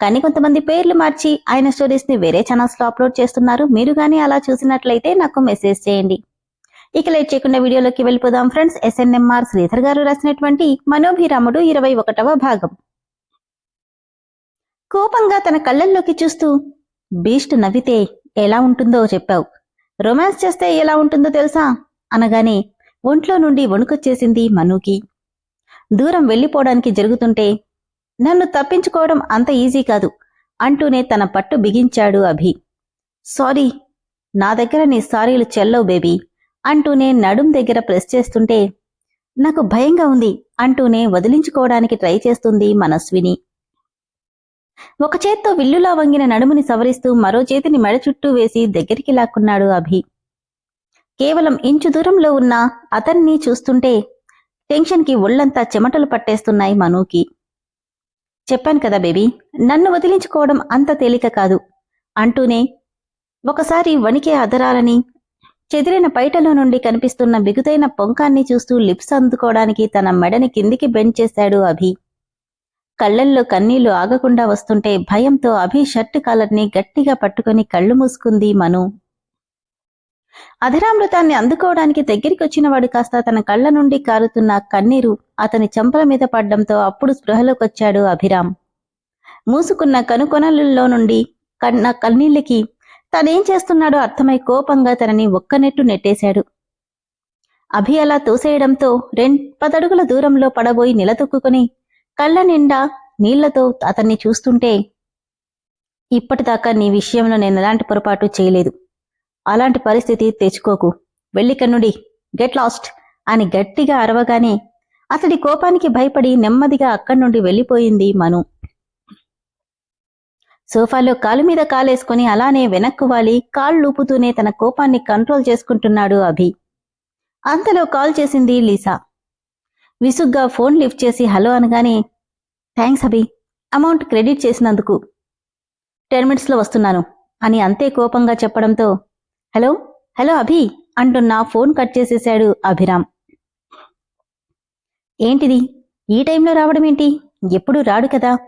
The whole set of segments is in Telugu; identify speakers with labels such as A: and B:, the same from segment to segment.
A: కానీ కొంతమంది పేర్లు మార్చి ఆయన స్టోరీస్ని వేరే ఛానల్స్లో అప్లోడ్ చేస్తున్నారు. మీరు గానీ అలా చూసినట్లయితే నాకు మెసేజ్ చేయండి. ఇక లేట్ చేయకుండా వీడియోలోకి వెళ్ళిపోదాం. ఫ్రెండ్స్ ఎస్ఎన్ఎంఆర్ శ్రీధర్ గారు రాసినటువంటి మనోభిరాముడు ఇరవై ఒకటవ భాగం. కోపంగా తన కళ్ళల్లోకి చూస్తూ బీస్ట్ నవ్వితే ఎలా ఉంటుందో చెప్పావు. రొమాన్స్ చేస్తే ఎలా ఉంటుందో తెలుసా? అనగానే ఒంట్లో నుండి వణుకొచ్చేసింది మనుకి. దూరం వెళ్ళిపోవడానికి జరుగుతుంటే నన్ను తప్పించుకోవడం అంత ఈజీ కాదు అంటూనే తన పట్టు బిగించాడు అభి. సారీ నా దగ్గర నీ సారీలు చెల్లవు బేబీ అంటూనే నడుం దగ్గర ప్రెస్ చేస్తుంటే నాకు భయంగా ఉంది అంటూనే వదిలించుకోవడానికి ట్రై చేస్తుంది మనస్విని. ఒక చేత్తో విల్లులా వంగిన నడుముని సవరిస్తూ మరో చేతిని మెడ చుట్టూ వేసి దగ్గరికి లాక్కున్నాడు అభి. కేవలం ఇంచు దూరంలో ఉన్న అతన్ని చూస్తుంటే టెన్షన్కి ఒళ్ళంతా చెమటలు పట్టేస్తున్నాయి మనూకి. చెప్పాను కదా బేబీ నన్ను వదిలించుకోవడం అంత తేలిక కాదు అంటూనే ఒకసారి వణికే అదరాలని చెదిరిన పైటలో నుండి కనిపిస్తున్న బిగుతైన పొంకాన్ని చూస్తూ లిప్స్ అందుకోవడానికి తన మెడని కిందికి బెండ్ చేశాడు అభి. కళ్ళల్లో కన్నీళ్ళు ఆగకుండా వస్తుంటే భయంతో అభి షర్ట్ కాలర్ని గట్టిగా పట్టుకొని కళ్ళు మూసుకుంది మను. అధరామృతాన్ని అందుకోవడానికి దగ్గరికొచ్చినవాడు కాస్త తన కళ్ళ నుండి కారుతున్న కన్నీరు అతని చెంపల మీద పడ్డంతో అప్పుడు స్పృహలోకొచ్చాడు అభిరామ్. మూసుకున్న కనుకొనలలో నుండి కన్న కన్నీళ్ళకి తనేం చేస్తున్నాడో అర్థమై కోపంగా తనని ఒక్కనెట్టు నెట్టేశాడు. అభి అలా తోసేయడంతో రెండు పదడుగుల దూరంలో పడబోయి నిలదొక్కుని కళ్ళ నిండా నీళ్ళతో అతన్ని చూస్తుంటే ఇప్పటిదాకా నీ విషయంలో నేను ఎలాంటి పొరపాటు చేయలేదు. అలాంటి పరిస్థితి తెచ్చుకోకు. వెళ్ళికన్నుడి గెట్ లాస్ట్ అని గట్టిగా అరవగానే అతడి కోపానికి భయపడి నెమ్మదిగా అక్కడి నుండి వెళ్ళిపోయింది మను. సోఫాలో కాలు మీద కాలేసుకుని అలానే వెనక్కు వాలి కాళ్ళూపుతూనే తన కోపాన్ని కంట్రోల్ చేసుకుంటున్నాడు అభి. అంతలో కాల్ చేసింది లీసా. విసుగ్గా ఫోన్ లిఫ్ట్ చేసి హలో అనగానే థ్యాంక్స్ అభి అమౌంట్ క్రెడిట్ చేసినందుకు. టెన్ మినిట్స్లో వస్తున్నాను అని అంతే కోపంగా చెప్పడంతో హలో? హలో అభి అంటున్నా ఫోన్ కట్ చేసేశాడు అభిరామ్. ఏంటిది? ఈ టైంలో రావడం ఏంటి? ఎప్పుడు రాడు కదా?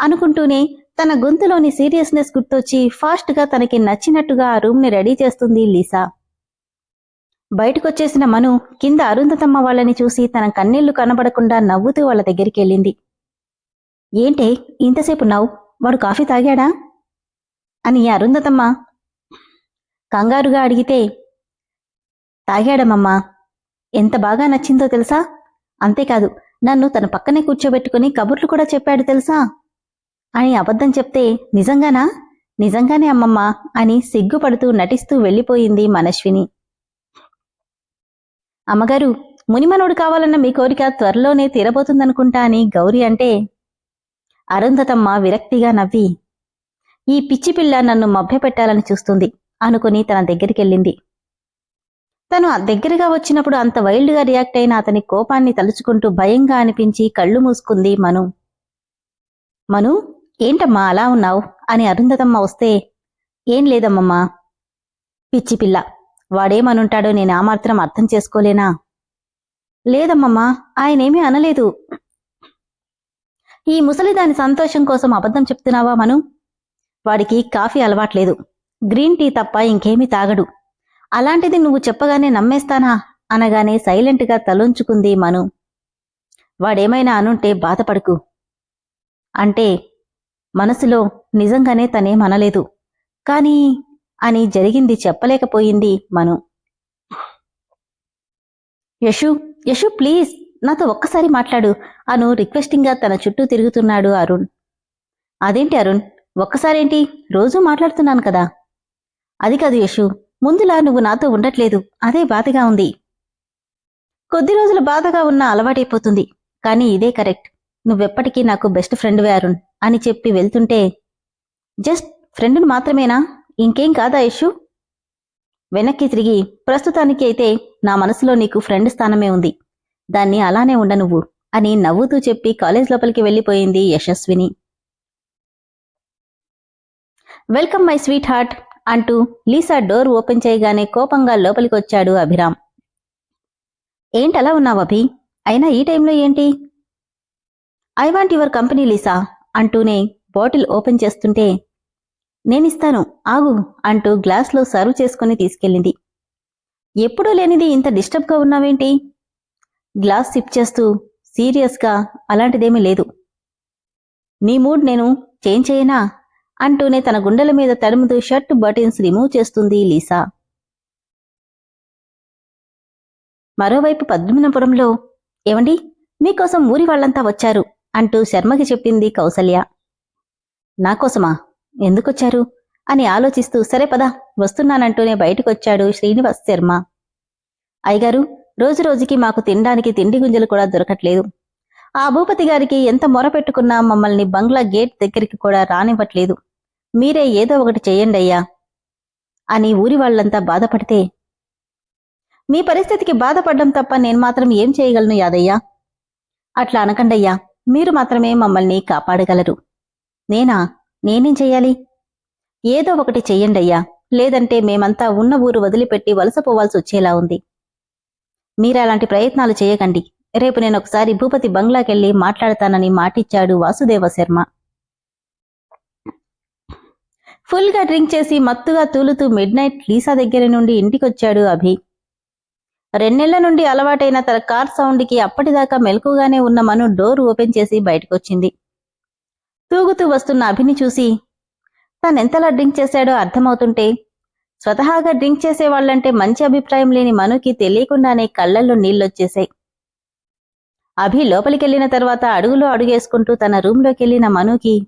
A: అనుకుంటూనే తన గొంతులోని సీరియస్నెస్ గుర్తొచ్చి ఫాస్ట్గా తనకి నచ్చినట్టుగా ఆ రూమ్ని రెడీ చేస్తుంది లీసా. బయటకొచ్చేసిన మను కింద అరుంధతమ్మ వాళ్ళని చూసి తన కన్నీళ్ళు కనబడకుండా నవ్వుతూ వాళ్ళ దగ్గరికి వెళ్ళింది. ఏంటే ఇంతసేపు నవ్వు? వాడు కాఫీ తాగాడా? అని అరుంధతమ్మ కంగారుగా అడిగితే తాగాడమమ్మా ఎంత బాగా నచ్చిందో తెలుసా? అంతేకాదు నన్ను తన పక్కనే కూర్చోబెట్టుకుని కబుర్లు కూడా చెప్పాడు తెలుసా? అని అబద్ధం చెప్తే నిజంగానా? నిజంగానే అమ్మమ్మ అని సిగ్గుపడుతూ నటిస్తూ వెళ్ళిపోయింది మనశ్విని. అమ్మగారు మునిమనుడు కావాలన్న మీ కోరిక త్వరలోనే తీరబోతుందనుకుంటా అని గౌరి అంటే అరుంధతమ్మ విరక్తిగా నవ్వి ఈ పిచ్చి పిల్ల నన్ను మభ్యపెట్టాలని చూస్తుంది. అనుకుని తన దగ్గరికెళ్ళింది. తను ఆ దగ్గరగా వచ్చినప్పుడు అంత వైల్డ్గా రియాక్ట్ అయిన అతని కోపాన్ని తలుచుకుంటూ భయంగా అనిపించి కళ్ళు మూసుకుంది మను. మను ఏంటమ్మా అలా ఉన్నావు? అని అరుంధతమ్మ వస్తే ఏం లేదమ్మమ్మా. పిచ్చి పిల్ల వాడేమనుంటాడో నేను ఆ మాత్రం అర్థం చేసుకోలేనా? లేదమ్మమ్మా ఆయనేమీ అనలేదు. ఈ ముసలి దాని సంతోషం కోసం అబద్ధం చెప్తున్నావా మను? వాడికి కాఫీ అలవాట్లేదు. గ్రీన్ టీ తప్ప ఇంకేమీ తాగడు. అలాంటిది నువ్వు చెప్పగానే నమ్మేస్తానా? అనగానే సైలెంట్గా తలొంచుకుంది మను. వాడేమైనా అనుంటే బాధపడకు. అంటే మనసులో నిజంగానే తనేమనలేదు కానీ అని జరిగింది చెప్పలేకపోయింది మను. యశు యశు ప్లీజ్ నాతో ఒక్కసారి మాట్లాడు. అను రిక్వెస్టింగ్గా తన చుట్టూ తిరుగుతున్నాడు అరుణ్. అదేంటి అరుణ్? ఒక్కసారేంటి? రోజూ మాట్లాడుతున్నాను కదా. అది కాదు యశు. ముందులా నువ్వు నాతో ఉండట్లేదు. అదే బాధగా ఉంది. కొద్ది రోజులు బాధగా ఉన్న అలవాటైపోతుంది. కానీ ఇదే కరెక్ట్. నువ్వెప్పటికీ నాకు బెస్ట్ ఫ్రెండ్ అరుణ్ అని చెప్పి వెళ్తుంటే జస్ట్ ఫ్రెండ్ను మాత్రమేనా? ఇంకేం కాదా యశు? వెనక్కి తిరిగి ప్రస్తుతానికి అయితే నా మనసులో నీకు ఫ్రెండ్ స్థానమే ఉంది. దాన్ని అలానే ఉండ నువ్వు అని నవ్వుతూ చెప్పి కాలేజ్ లోపలికి వెళ్ళిపోయింది Yashaswini. Welcome my sweet heart. అంటూ లీసా డోర్ ఓపెన్ చేయగానే కోపంగా లోపలికొచ్చాడు అభిరామ్. ఏంటలా ఉన్నావు అభి? అయినా ఈ టైంలో ఏంటి? I want your company Lisa అంటూనే బాటిల్ ఓపెన్ చేస్తుంటే నేనిస్తాను ఆగు అంటూ గ్లాస్లో సర్వ్ చేసుకుని తీసుకెళ్ళింది. ఎప్పుడూ లేనిది ఇంత డిస్టర్బ్గా ఉన్నావేంటి? గ్లాస్ సిప్ చేస్తూ సీరియస్గా అలాంటిదేమీ లేదు. నీ మూడ్ నేను చేంజ్ చేయనా? అంటూనే తన గుండెల మీద తడుముతూ షర్ట్ బటన్స్ రిమూవ్ చేస్తుంది లీసా. మరోవైపు పద్మనపురంలో ఏమండి మీకోసం ఊరి వాళ్ళంతా వచ్చారు అంటూ శర్మకి చెప్పింది కౌసల్య. నాకోసమా ఎందుకొచ్చారు? అని ఆలోచిస్తూ సరే పదా వస్తున్నానంటూనే బయటకొచ్చాడు శ్రీనివాస్ శర్మ. అయ్యగారు రోజు రోజుకి మాకు తినడానికి తిండి గుంజలు కూడా దొరకట్లేదు. ఆ భూపతి గారికి ఎంత మొరపెట్టుకున్నా మమ్మల్ని బంగ్లా గేట్ దగ్గరికి కూడా రానివ్వట్లేదు. మీరే ఏదో ఒకటి చెయ్యండి అయ్యా. అని ఊరి వాళ్ళంతా బాధపడితే మీ పరిస్థితికి బాధపడడం తప్ప నేను మాత్రం ఏం చేయగలను యాదయ్యా? అట్లా అనకండయ్యా. మీరు మాత్రమే మమ్మల్ని కాపాడగలరు. నేనా? నేనేం చెయ్యాలి ఏదో ఒకటి చెయ్యండయ్యా లేదంటే మేమంతా ఉన్న ఊరు వదిలిపెట్టి వలసపోవాల్సి వచ్చేలా ఉంది. మీరలాంటి ప్రయత్నాలు చేయకండి. రేపు నేను ఒకసారి భూపతి బంగ్లాకెళ్ళి మాట్లాడతానని మాటిచ్చాడు వాసుదేవ శర్మ. ఫుల్గా డ్రింక్ చేసి మత్తుగా తూలుతూ మిడ్ నైట్ లీసా దగ్గర నుండి ఇంటికొచ్చాడు అభి. రెండేళ్ళ నుండి అలవాటైన తన కార్ సౌండ్కి అప్పటిదాకా మెలకుగానే ఉన్న మను డోర్ ఓపెన్ చేసి బయటకొచ్చింది. తూగుతూ వస్తున్న అభిని చూసి తనెంతలా డ్రింక్ చేశాడో అర్థమవుతుంటే స్వతహాగా డ్రింక్ చేసేవాళ్ళంటే మంచి అభిప్రాయం లేని మనుకి తెలియకుండానే కళ్ళల్లో నీళ్ళొచ్చేశాయి అభి లోపలికెళ్ళిన తర్వాత అడుగులో అడుగేసుకుంటూ తన రూంలోకెళ్ళిన మనుకి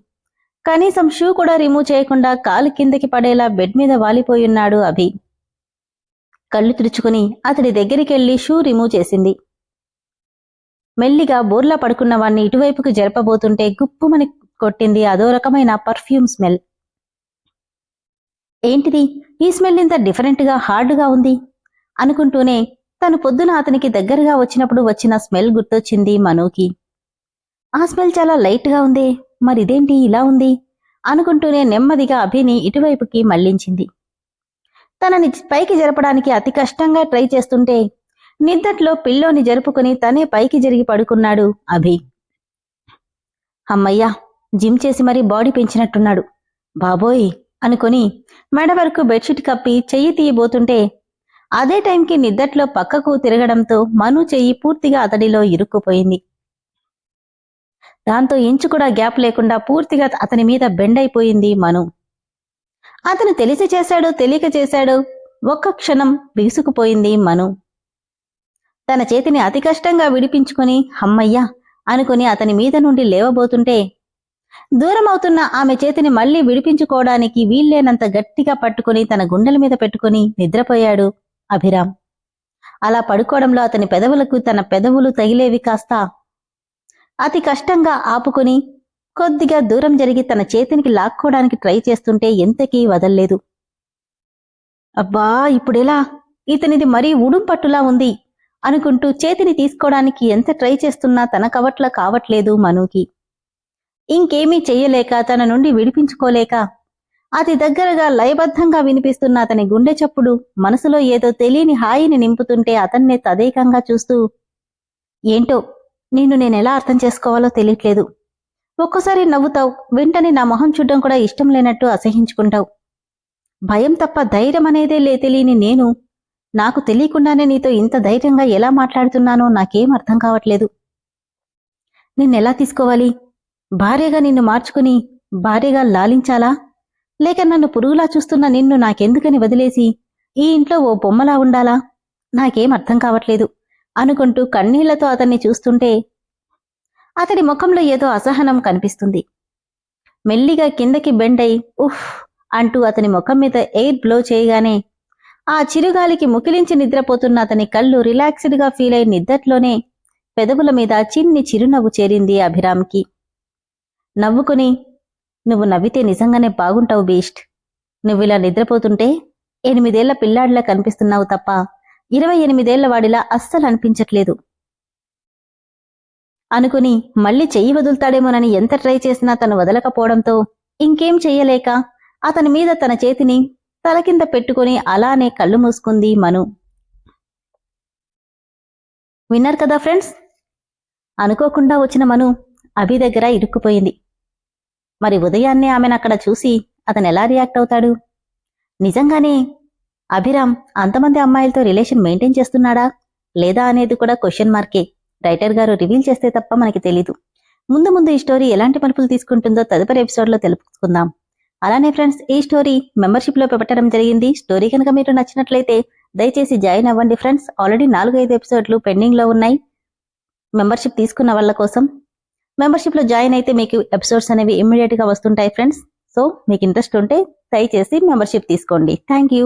A: కనీసం షూ కూడా రిమూవ్ చేయకుండా కాలు కిందకి పడేలా బెడ్ మీద వాలిపోయున్నాడు అభి. కళ్ళు తుడుచుకుని అతడి దగ్గరికెళ్ళి షూ రిమూవ్ చేసింది. మెల్లిగా బోర్లా పడుకున్న వాణ్ణి ఇటువైపుకు జరపబోతుంటే గుప్పుమని కొట్టింది అదో రకమైన పర్ఫ్యూమ్ స్మెల్. ఏంటిది? ఈ స్మెల్ ఇంత డిఫరెంట్గా హార్డ్గా ఉంది అనుకుంటూనే తను పొద్దున అతనికి దగ్గరగా వచ్చినప్పుడు వచ్చిన స్మెల్ గుర్తొచ్చింది మనోకి. ఆ స్మెల్ చాలా లైట్గా ఉందే. మరిదేంటి ఇలా ఉంది? అనుకుంటూనే నెమ్మదిగా అభిని ఇటువైపుకి మళ్ళించింది తనని పైకి జరపడానికి అతి కష్టంగా ట్రై చేస్తుంటే నిద్దట్లో పిల్లోని జరుపుకుని తనే పైకి జరిగి పడుకున్నాడు అభి. అమ్మయ్యా జిమ్ చేసి మరీ బాడీ పెంచినట్టున్నాడు. బాబోయ్ అనుకుని మెడ వరకు బెడ్షీట్ కప్పి చెయ్యి తీయబోతుంటే అదే టైంకి నిద్దట్లో పక్కకు తిరగడంతో మను చెయ్యి పూర్తిగా అతడిలో ఇరుక్కుపోయింది. దాంతో ఇంచు కూడా గ్యాప్ లేకుండా పూర్తిగా అతని మీద బెండైపోయింది మను. అతను తెలిసి చేశాడు తెలియక చేశాడు ఒక్క క్షణం బిగుసుకుపోయింది మను. తన చేతిని అతి కష్టంగా విడిపించుకుని హమ్మయ్యా అనుకుని అతని మీద నుండి లేవబోతుంటే దూరం అవుతున్న ఆమె చేతిని మళ్ళీ విడిపించుకోవడానికి వీల్లేనంత గట్టిగా పట్టుకుని తన గుండెల మీద పెట్టుకుని నిద్రపోయాడు అభిరామ్. అలా పడుకోవడంలో అతని పెదవులకు తన పెదవులు తగిలేవి కాస్త. అతి కష్టంగా ఆపుకుని కొద్దిగా దూరం జరిగి తన చేతినికి లాక్కోవడానికి ట్రై చేస్తుంటే ఎంతకీ వదల్లేదు. అబ్బా ఇప్పుడెలా? ఇతనిది మరీ ఉడుం పట్టులా ఉంది అనుకుంటూ చేతిని తీసుకోవడానికి ఎంత ట్రై చేస్తున్నా తన కవట్ల కావట్లేదు మనుకి. ఇంకేమీ చెయ్యలేక తన నుండి విడిపించుకోలేక అతి దగ్గరగా లయబద్ధంగా వినిపిస్తున్న అతని గుండె చప్పుడు మనసులో ఏదో తెలియని హాయిని నింపుతుంటే అతన్నే తదేకంగా చూస్తూ ఏంటో నిన్ను నేనెలా అర్థం చేసుకోవాలో తెలియట్లేదు. ఒక్కోసారి నవ్వుతావు వెంటనే నా మొహం చూడడం కూడా ఇష్టం లేనట్టు అసహించుకుంటావు. భయం తప్ప ధైర్యం అనేదే లే తెలియని నేను. నాకు తెలియకుండానే నీతో ఇంత ధైర్యంగా ఎలా మాట్లాడుతున్నానో నాకేం అర్థం కావట్లేదు. నిన్నెలా తీసుకోవాలి? భార్యగా నిన్ను మార్చుకుని భార్యగా లాలించాలా? లేక నన్ను పురుగులా చూస్తున్న నిన్ను నాకెందుకని వదిలేసి ఈ ఇంట్లో ఓ బొమ్మలా ఉండాలా? నాకేం అర్థం కావట్లేదు. అనుకుంటూ కన్నీళ్ళతో అతన్ని చూస్తుంటే అతడి ముఖంలో ఏదో అసహనం కనిపిస్తుంది. మెల్లిగా కిందకి బెండై ఉఫ్ అంటూ అతని ముఖం మీద ఎయిర్ బ్లో చేయగానే ఆ చిరుగాలికి ముకిలించి నిద్రపోతున్న అతని కళ్ళు రిలాక్స్డ్గా ఫీల్ అయి నిద్దట్లోనే పెదవుల మీద చిన్ని చిరునవ్వు చేరింది అభిరామ్కి. నవ్వుకుని నువ్వు నవ్వితే నిజంగానే బాగుంటావు బీస్ట్ నువ్విలా నిద్రపోతుంటే ఎనిమిదేళ్ళ పిల్లాడిలా కనిపిస్తున్నావు తప్ప ఇరవై ఎనిమిదేళ్ళ వాడిలా అస్సలు అనిపించట్లేదు. అనుకుని మళ్ళీ చెయ్యి వదులుతాడేమోనని ఎంత ట్రై చేసినా తను వదలకపోవడంతో ఇంకేం చెయ్యలేక అతని మీద తన చేతిని తల కింద పెట్టుకుని అలానే కళ్ళు మూసుకుంది మను. విన్నారు కదా ఫ్రెండ్స్? అనుకోకుండా వచ్చిన మను అభి దగ్గర ఇరుక్కుపోయింది. మరి ఉదయాన్నే ఆమెను అక్కడ చూసి అతను ఎలా రియాక్ట్ అవుతాడు? నిజంగానే అభిరామ్ అంతమంది అమ్మాయిలతో రిలేషన్ మెయింటైన్ చేస్తున్నాడా? లేదా అనేది కూడా క్వశ్చన్ మార్కే రైటర్ గారు రివీల్ చేస్తే తప్ప మనకి తెలీదు. ముందు ముందు ఈ స్టోరీ ఎలాంటి మలుపులు తీసుకుంటుందో తదుపరి ఎపిసోడ్లో తెలుసుకుందాం అలానే ఫ్రెండ్స్ ఈ స్టోరీ మెంబర్షిప్లో పెట్టడం జరిగింది. స్టోరీ కనుక మీరు నచ్చినట్లయితే దయచేసి జాయిన్ అవ్వండి ఫ్రెండ్స్ ఆల్రెడీ నాలుగు ఐదు ఎపిసోడ్లు పెండింగ్లో ఉన్నాయి. మెంబర్షిప్ తీసుకున్న వాళ్ళ కోసం మెంబర్షిప్లో జాయిన్ అయితే మీకు ఎపిసోడ్స్ అనేవి ఇమ్మీడియట్గా వస్తుంటాయి ఫ్రెండ్స్. సో మీకు ఇంట్రెస్ట్ ఉంటే దయచేసి మెంబర్షిప్ తీసుకోండి. Thank you